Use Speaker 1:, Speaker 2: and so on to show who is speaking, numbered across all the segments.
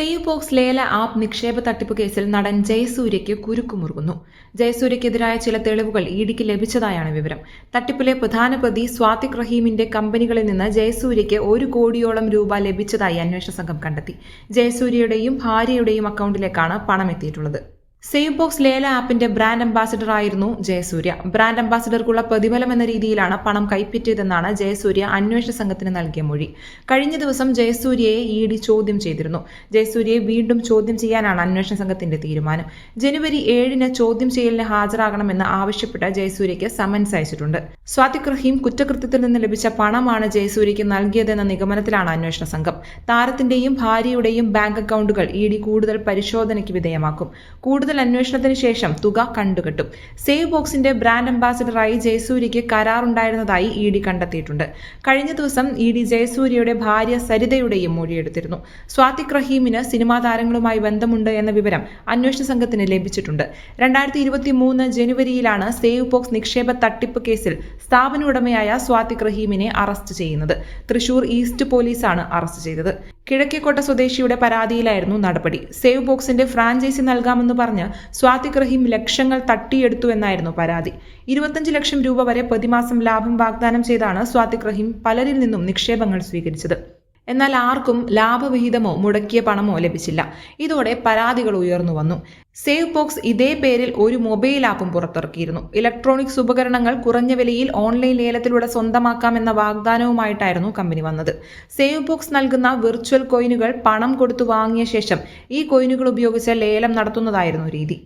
Speaker 1: Save box ലേല app നിക്ഷേപ തട്ടിപ്പ് കേസിൽ നടൻ ജയസൂര്യയ്ക്ക് കുരുക്കുമുറുകുന്നു. ജയസൂര്യക്കെതിരായ ചില തെളിവുകൾ ഇഡിക്ക് ലഭിച്ചതായാണ് വിവരം. തട്ടിപ്പിലെ പ്രധാന പ്രതി സ്വാതിക് റഹീമിന്റെ കമ്പനികളിൽ നിന്ന് ജയസൂര്യയ്ക്ക് ഒരു കോടിയോളം രൂപ ലഭിച്ചതായി അന്വേഷണ സംഘം കണ്ടെത്തി. ജയസൂര്യയുടെയും ഭാര്യയുടെയും അക്കൗണ്ടിലേക്കാണ് പണം എത്തിയിട്ടുള്ളത് സേവ് ബോക്സ് ലേല ആപ്പിന്റെ ബ്രാൻഡ് അംബാസിഡർ ആയിരുന്നു ജയസൂര്യ. ബ്രാൻഡ് അംബാസിഡർക്കുള്ള പ്രതിഫലം എന്ന രീതിയിലാണ് പണം കൈപ്പറ്റിയതെന്നാണ് ജയസൂര്യ അന്വേഷണ സംഘത്തിന് നൽകിയ മൊഴി. കഴിഞ്ഞ ദിവസം ജയസൂര്യയെ ഇ ഡി ചോദ്യം ചെയ്തിരുന്നു. ജയസൂര്യയെ വീണ്ടും ചോദ്യം ചെയ്യാനാണ് അന്വേഷണ സംഘത്തിന്റെ തീരുമാനം. ജനുവരി ഏഴിന് ചോദ്യം ചെയ്യലിന് ഹാജരാകണമെന്ന് ആവശ്യപ്പെട്ട് ജയസൂര്യയ്ക്ക് സമൻസ് അയച്ചിട്ടുണ്ട്. സ്വാതിക് റഹീം കുറ്റകൃത്യത്തിൽ നിന്ന് ലഭിച്ച പണമാണ് ജയസൂര്യയ്ക്ക് നൽകിയതെന്ന നിഗമനത്തിലാണ് അന്വേഷണ സംഘം. താരത്തിന്റെയും ഭാര്യയുടെയും ബാങ്ക് അക്കൗണ്ടുകൾ ഇ ഡി കൂടുതൽ പരിശോധനയ്ക്ക് വിധേയമാക്കും. കൂടുതൽ അന്വേഷണത്തിന് ശേഷം തുക കണ്ടുകെട്ടും. സേവ് ബോക്സിന്റെ ബ്രാൻഡ് അംബാസിഡറായി ജയസൂര്യയ്ക്ക് കരാറുണ്ടായിരുന്നതായി ഇ ഡി കണ്ടെത്തിയിട്ടുണ്ട്. കഴിഞ്ഞ ദിവസം ഇ ഡി ജയസൂര്യയുടെ ഭാര്യ സരിതയുടെയും മൊഴിയെടുത്തിരുന്നു സ്വാതിക് റഹീമിന് സിനിമാ താരങ്ങളുമായി ബന്ധമുണ്ട് എന്ന വിവരം അന്വേഷണ സംഘത്തിന് ലഭിച്ചിട്ടുണ്ട്. രണ്ടായിരത്തി ഇരുപത്തി മൂന്ന് ജനുവരിയിലാണ് സേവ് ബോക്സ് നിക്ഷേപ തട്ടിപ്പ് കേസിൽ സ്ഥാപന ഉടമയായ സ്വാതിക് റഹീമിനെ അറസ്റ്റ് ചെയ്യുന്നത്. തൃശൂർ ഈസ്റ്റ് പോലീസാണ് അറസ്റ്റ് ചെയ്തത്. കിഴക്കേക്കോട്ട സ്വദേശിയുടെ പരാതിയിലായിരുന്നു നടപടി. സേവ് ബോക്സിന്റെ ഫ്രാഞ്ചൈസി നൽകാമെന്ന് പറഞ്ഞ് സ്വാതിക് റഹീം ലക്ഷങ്ങൾ തട്ടിയെടുത്തു എന്നായിരുന്നു പരാതി. ഇരുപത്തഞ്ച് ലക്ഷം രൂപ വരെ പ്രതിമാസം ലാഭം വാഗ്ദാനം ചെയ്താണ് സ്വാതിക് റഹീം പലരിൽ നിന്നും നിക്ഷേപങ്ങൾ സ്വീകരിച്ചത്. എന്നാൽ ആർക്കും ലാഭവിഹിതമോ മുടക്കിയ പണമോ ലഭിച്ചില്ല. ഇതോടെ പരാതികൾ ഉയർന്നു വന്നു. സേവ് ബോക്സ് ഇതേ പേരിൽ ഒരു മൊബൈൽ ആപ്പും പുറത്തിറക്കിയിരുന്നു. ഇലക്ട്രോണിക്സ് ഉപകരണങ്ങൾ കുറഞ്ഞ വിലയിൽ ഓൺലൈൻ ലേലത്തിലൂടെ സ്വന്തമാക്കാമെന്ന വാഗ്ദാനവുമായിട്ടായിരുന്നു കമ്പനി വന്നത്. സേവ് ബോക്സ് നൽകുന്ന വിർച്വൽ കോയിനുകൾ പണം കൊടുത്തു വാങ്ങിയ ശേഷം ഈ കോയിനുകൾ ഉപയോഗിച്ച് ലേലം നടത്തുന്നതായിരുന്നു രീതി.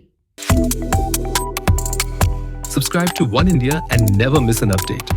Speaker 2: Subscribe to One India and never miss an update.